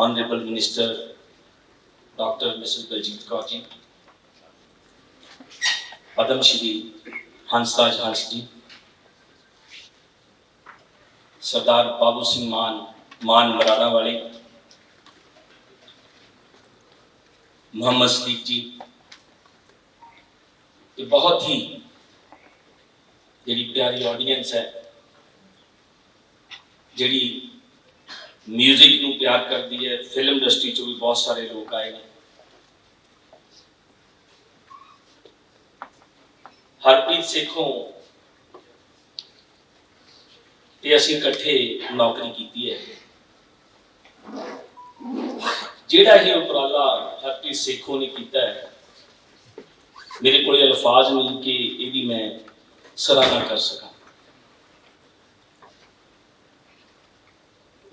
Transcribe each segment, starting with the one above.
Honorable Minister Dr. Mrs. Baljeet Kaur ji, Padma Shri Hansraj Hans ਜੀ ਸਰਦਾਰ ਬਾਬੂ ਸਿੰਘ ਮਾਨ ਮਾਨ ਮਰਾਣਾ ਵਾਲੇ ਮੁਹੰਮਦ ਸਦੀਕ ਜੀ ਇਹ ਬਹੁਤ ਹੀ ਜਿਹੜੀ ਪਿਆਰੀ ਆਡੀਅנס ਹੈ ਜਿਹੜੀ 뮤직 ਨੂੰ ਪਿਆਰ ਕਰਦੀ ਹੈ ਫਿਲਮ ਇੰਡਸਟਰੀ ਚੋਂ ਵੀ ਬਹੁਤ ਸਾਰੇ ਲੋਕ ਆਏ ਨੇ। ਹਰਪ੍ਰੀਤ ਸੇਖੋਂ ਤੇ ਅਸੀਂ ਇਕੱਠੇ ਨੌਕਰੀ ਕੀਤੀ ਹੈ। ਜਿਹੜਾ ਇਹ ਉਪਰਾਲਾ ਹਰਪ੍ਰੀਤ ਸੇਖੋਂ ਨੇ ਕੀਤਾ ਹੈ, ਮੇਰੇ ਕੋਲ ਅਲਫਾਜ਼ ਨਹੀਂ ਕਿ ਇਹਦੀ ਮੈਂ ਸਰਾਹਨਾ ਕਰ ਸਕਾਂ।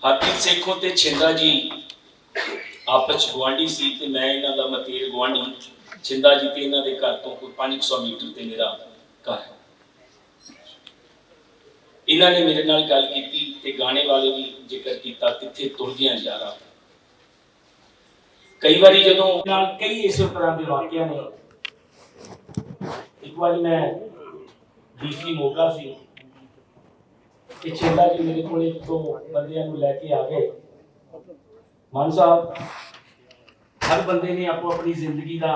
ਹਰਪ੍ਰੀਤ ਸੇਖੋਂ ਤੇ ਛਿੰਦਾ ਜੀ ਆਪਸ ਚ ਸੀ ਤੇ ਮੈਂ ਇਹਨਾਂ ਦਾ ਮਤੇਰ ਗੁਆਂਢੀ। ਛਿੰਦਾ ਜੀ ਤੇ ਇਹਨਾਂ ਦੇ ਘਰ ਤੋਂ ਕੋਈ 500 ਮੀਟਰ ਤੇ ਮੇਰਾ ਘਰ। ਇਹਨਾਂ ਨੇ ਮੇਰੇ ਨਾਲ ਗੱਲ ਕੀਤੀ ਤੇ ਗਾਣੇ ਵਾਲੇ ਵੀ ਜ਼ਿਕਰ ਕੀਤਾ ਕਿੱਥੇ ਤੁਰਦੀਆਂ ਯਾਰਾ। ਕਈ ਵਾਰੀ ਜਦੋਂ ਨਾਲ ਕਈ ਇਸੇ ਤਰ੍ਹਾਂ ਦੇ ਵਾਕਿਆ ਨੇ। ਇੱਕ ਵਾਰੀ ਮੈਂ ਡੀਸੀ ਮੋਗਾ ਸੀ। ਕਿ ਛਿੰਦਾ ਜੀ ਮੇਰੇ ਕੋਲ ਇੱਕ ਦੋ ਬੰਦਿਆਂ ਨੂੰ ਲੈ ਕੇ ਆ ਗਏ। ਮਾਨ ਸਾਹਿਬ, ਹਰ ਬੰਦੇ ਨੇ ਆਪੋ ਆਪਣੀ ਜ਼ਿੰਦਗੀ ਦਾ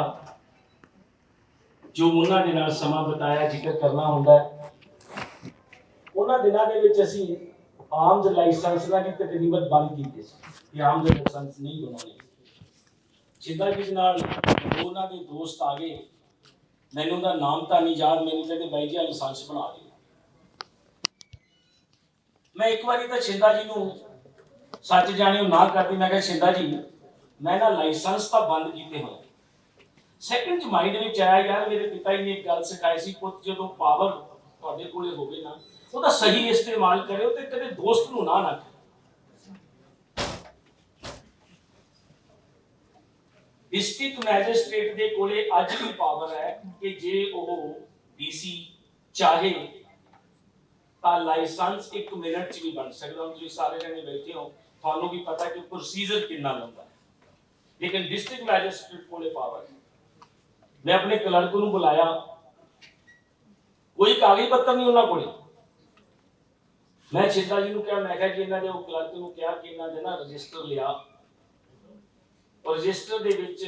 ਜੋ ਉਹਨਾਂ ਦੇ ਨਾਲ ਸਮਾਂ ਬਿਤਾਇਆ, ਜ਼ਿਕਰ ਕਰਨਾ ਹੁੰਦਾ ਹੈ। ਉਹਨਾਂ ਦਿਨਾਂ ਦੇ ਵਿੱਚ ਅਸੀਂ ਆਮ ਲਾਇਸੈਂਸ ਦਾ ਦੀ ਤਕਰੀਬਨ ਬੰਦ ਕੀਤੀ ਸੀ ਕਿ ਆਮ ਦੇ ਲਾਇਸੈਂਸ ਨਹੀਂ ਬਣਾਉਣੇ। ਜਿੱਦਾਂ ਜਿਸ ਨਾਲ ਉਹਨਾਂ ਦੇ ਦੋਸਤ ਆ ਗਏ, ਮੈਨੂੰ ਉਹਦਾ ਨਾਮ ਤਾਂ ਨਹੀਂ ਯਾਦ, ਮੈਨੂੰ ਕਹਿੰਦੇ ਬਾਈ ਜੀ ਲਾਇਸੈਂਸ ਬਣਾ ਦਿਓ। ਮੈਂ ਇੱਕ ਵਾਰੀ ਤਾਂ ਸ਼ਿੰਦਾ ਜੀ ਨੂੰ ਸੱਚ ਜਾਣਿਓ ਨਾ ਕਰਦੀ, ਮੈਂ ਕਿਹਾ ਸ਼ਿੰਦਾ ਜੀ, ਮੈਂ ਨਾ ਲਾਇਸੈਂਸ ਤਾਂ ਬੰਦ ਕੀਤੇ ਹੋਏ ਸੈਕੰਡ ਚ ਮਾਈਂਡ ਵਿੱਚ ਆਇਆ, ਯਾਰ ਮੇਰੇ ਪਿਤਾ ਜੀ ਨੇ ਇੱਕ ਗੱਲ ਸਿਖਾਈ ਸੀ, ਪੁੱਤ ਜਦੋਂ ਪਾਵਰ ਤੁਹਾਡੇ ਕੋਲੇ ਹੋਵੇ ਨਾ, ਉਹਦਾ ਸਹੀ ਇਸਤੇਮਾਲ ਕਰਿਓ ਤੇ ਕਦੇ ਦੋਸਤ ਨੂੰ ਨਾ ਨਾ ਕਰਿਓ। ਡਿਸਟ੍ਰਿਕਟ ਮੈਜਿਸਟ੍ਰੇਟ ਦੇ ਕੋਲੇ ਅੱਜ ਵੀ ਪਾਵਰ ਹੈ ਕਿ ਜੇ ਉਹ ਡੀਸੀ ਚਾਹੇ ਤਾਂ ਲਾਇਸੈਂਸ 1 ਮਿੰਟ ਚ ਵੀ ਬਣ ਸਕਦਾ। ਤੁਸੀਂ ਸਾਰੇ ਜਣੇ ਬੈਠੇ ਹੋ, ਤੁਹਾਨੂੰ ਵੀ ਪਤਾ ਕਿ ਪ੍ਰੋਸੀਜਰ ਕਿੰਨਾ ਲੰਬਾ ਹੈ। ਲੇਕਿਨ ਡਿਸਟ੍ਰਿਕਟ ਮੈਜਿਸਟ੍ਰੇਟ ਕੋਲੇ ਪਾਵਰ ਮੈਂ ਆਪਣੇ ਕਲਰਕ ਨੂੰ ਬੁਲਾਇਆ। ਕੋਈ ਕਾਗਜ਼ ਪੱਤਰ ਨਹੀਂ ਉਹਨਾਂ ਕੋਲੇ। ਮੈਂ ਚਿੰਤਾ ਜੀ ਨੂੰ ਕਿਹਾ, ਮੈਂ ਕਿਹਾ ਜੀ ਇਹਨਾਂ ਦੇ ਉਹ ਕਲਰਕ ਨੂੰ ਕਿਹਾ ਕਿ ਇਹਨਾਂ ਦੇ ਨਾ ਰਜਿਸਟਰ ਲਿਆ। ਰਜਿਸਟਰ ਦੇ ਵਿੱਚ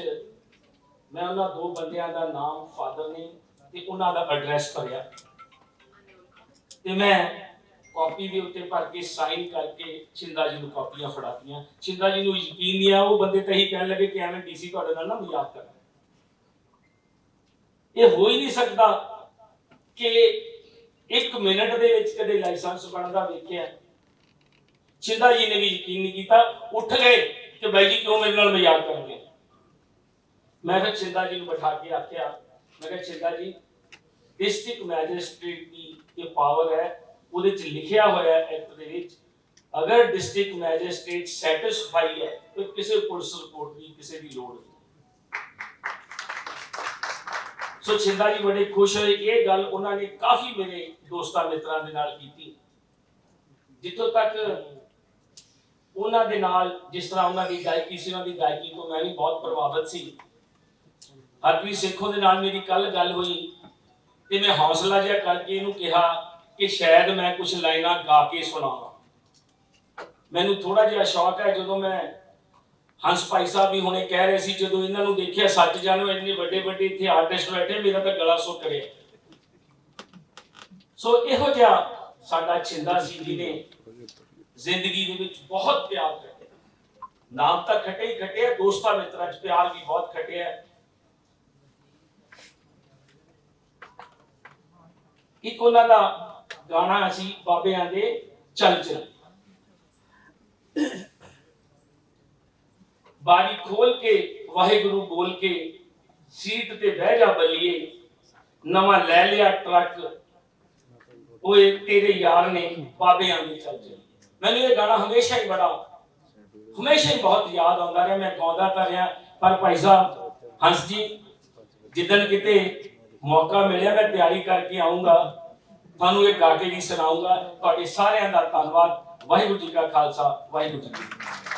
ਮੈਂ ਉਹਨਾਂ ਦੋ ਬੰਦਿਆਂ ਦਾ ਨਾਮ ਫਾਦਰ ਨੇ ਤੇ ਉਹਨਾਂ ਦਾ ਐਡਰੈਸ ਭਰਿਆ। ਤੇ ਮੈਂ ਕਾਪੀ ਦੇ ਉੱਤੇ ਭਰ ਕੇ ਸਾਈਨ ਕਰਕੇ ਚਿੰਦਾ ਜੀ ਨੂੰ ਕਾਪੀਆਂ ਫੜਾਤੀਆਂ। ਚਿੰਦਾ ਜੀ ਨੂੰ ਯਕੀਨ ਨਹੀਂ ਆ, ਉਹ ਬੰਦੇ ਤਾਂ ਹੀ ਕਹਿਣ ਲੱਗੇ ਕਿ ਐਵੇਂ ਡੀਸੀ ਤੁਹਾਡੇ ਨਾਲ ਨਾ ਮਜ਼ਾਕ ਕਰ। ਇਹ ਹੋ ਹੀ ਨਹੀਂ ਸਕਦਾ ਕਿ ਇੱਕ ਮਿੰਟ ਦੇ ਵਿੱਚ ਕਦੇ ਲਾਇਸੈਂਸ ਬਣਦਾ ਵੇਖਿਆ। ਛਿੰਦਾ ਜੀ ਨੇ ਵੀ ਯਕੀਨ ਨਹੀਂ ਕੀਤਾ, ਉੱਠ ਗਏ ਕਿ ਬਾਈ ਜੀ ਕਿਉਂ ਮੇਰੇ ਨਾਲ ਮਜ਼ਾਕ ਕਰੋਗੇ ਮੈਂ ਫਿਰ ਚਿੰਦਾ ਜੀ ਨੂੰ ਬਿਠਾ ਕੇ ਆਖਿਆ, ਮੈਂ ਕਿਹਾ ਚਿੰਦਾ ਜੀ ਡਿਸਟ੍ਰਿਕਟ ਮੈਜਿਸਟ੍ਰੇਟ ਦੀ ਇਹ ਪਾਵਰ ਹੈ, ਉਹਦੇ ਚ ਲਿਖਿਆ ਹੋਇਆ ਐਕਟ ਦੇ ਵਿੱਚ, ਅਗਰ ਡਿਸਟ੍ਰਿਕਟ ਮੈਜਿਸਟ੍ਰੇਟ ਸੈਟੀਸਫਾਈ ਹੈ ਤਾਂ ਕਿਸੇ ਪੁਲਿਸ ਰਿਪੋਰਟ ਦੀ ਕਿਸੇ ਦੀ ਲੋੜ ਨਹੀਂ। ਸੋ ਚਿੰਦਾ ਜੀ ਬੜੇ ਖੁਸ਼ ਹੋਏ, ਇਹ ਗੱਲ ਉਹਨਾਂ ਨੇ ਕਾਫੀ ਮੇਰੇ ਦੋਸਤਾਂ ਮਿੱਤਰਾਂ ਦੇ ਨਾਲ ਕੀਤੀ। ਜਿੱਥੋਂ ਤੱਕ ਉਹਨਾਂ ਦੇ ਨਾਲ ਜਿਸ ਤਰ੍ਹਾਂ ਉਹਨਾਂ ਦੀ ਗਾਇਕੀ ਸੀ, ਉਹਨਾਂ ਦੀ ਗਾਇਕੀ ਤੋਂ ਮੈਂ ਵੀ ਬਹੁਤ ਪ੍ਰਭਾਵਿਤ ਸੀ। ਹਰਪ੍ਰੀਤ ਸੇਖੋਂ ਦੇ ਨਾਲ ਮੇਰੀ ਕੱਲ ਗੱਲ ਹੋਈ। ਤੇ ਮੈਂ ਹੌਸਲਾ ਜਿਹਾ ਕਰਕੇ ਇਹਨੂੰ ਕਿਹਾ ਕਿ ਸ਼ਾਇਦ ਮੈਂ ਕੁਝ ਲਾਈਨਾਂ ਗਾ ਕੇ ਸੁਣਾਵਾਂ। ਮੈਨੂੰ ਥੋੜਾ ਜਿਹਾ ਸ਼ੌਕ ਹੈ ਜਦੋਂ ਮੈਂ ਹੰਸ ਭਾਈ ਸਾਹਿਬ ਵੀ ਹੁਣੇ ਕਹਿ ਰਹੇ ਸੀ, ਜਦੋਂ ਇਹਨਾਂ ਨੂੰ ਦੇਖਿਆ ਸੱਚ ਜਾਣੋ, ਇੰਨੇ ਵੱਡੇ ਵੱਡੇ ਇੱਥੇ ਆਰਟਿਸਟ ਬੈਠੇ, ਮੇਰਾ ਤਾਂ ਗਲਾ ਸੁੱਕ ਰਿਹਾ। ਸੋ ਇਹੋ ਜਿਹਾ ਸਾਡਾ ਛਿੰਦਾ ਸੀ ਜਿਹਨੇ ਜ਼ਿੰਦਗੀ ਦੇ ਵਿੱਚ ਬਹੁਤ ਪਿਆਰ ਖੱਟਿਆ ਨਾਮ ਤਾਂ ਖੱਟੇ ਹੀ ਖੱਟਿਆ ਦੋਸਤਾਂ ਮਿੱਤਰਾਂ 'ਚ ਪਿਆਰ ਵੀ ਬਹੁਤ ਖੱਟਿਆ। ਇੱਕ ਉਹਨਾਂ ਦਾ ਗਾਣਾ ਸੀ ਬਾਬਿਆਂ ਦੇ ਚੱਲ ਚੱਲ ਬਾਰੀ ਖੋਲ ਕੇ, ਵਾਹਿਗੁਰੂ ਬੋਲ ਕੇ, ਸੀਟ ਤੇ ਬਹਿ ਜਾ ਬੱਲੀਏ। ਨਵਾਂ ਲੈ ਲਿਆ ਟਰੱਕ। ਓਏ, ਤੇਰੇ ਯਾਰ ਨੇ ਬਾਬਿਆਂ ਦੇ ਚੱਲ ਚੱਲ ਮੈਨੂੰ ਇਹ ਗਾਣਾ ਹਮੇਸ਼ਾ ਹੀ ਬੜਾ, ਹਮੇਸ਼ਾ ਹੀ ਬਹੁਤ ਯਾਦ ਆਉਂਦਾ ਰਿਹਾ। ਮੈਂ ਗਾਉਂਦਾ ਤਾਂ ਰਿਹਾ। ਪਰ ਭਾਈ ਸਾਹਿਬ, ਹੰਸ ਜੀ, ਜਿੱਦਣ ਕਿਤੇ ਮੌਕਾ ਮਿਲਿਆ, ਮੈਂ ਤਿਆਰੀ ਕਰਕੇ ਆਉਂਗਾ ਤੁਹਾਨੂੰ ਇਹ ਗਾ ਕੇ ਵੀ ਸੁਣਾਉਂਗਾ ਤੁਹਾਡੇ ਸਾਰਿਆਂ ਦਾ ਧੰਨਵਾਦ। ਵਾਹਿਗੁਰੂ ਜੀ ਕਾ ਖਾਲਸਾ, ਵਾਹਿਗੁਰੂ ਜੀ ਕੀ ਫਤਿਹ।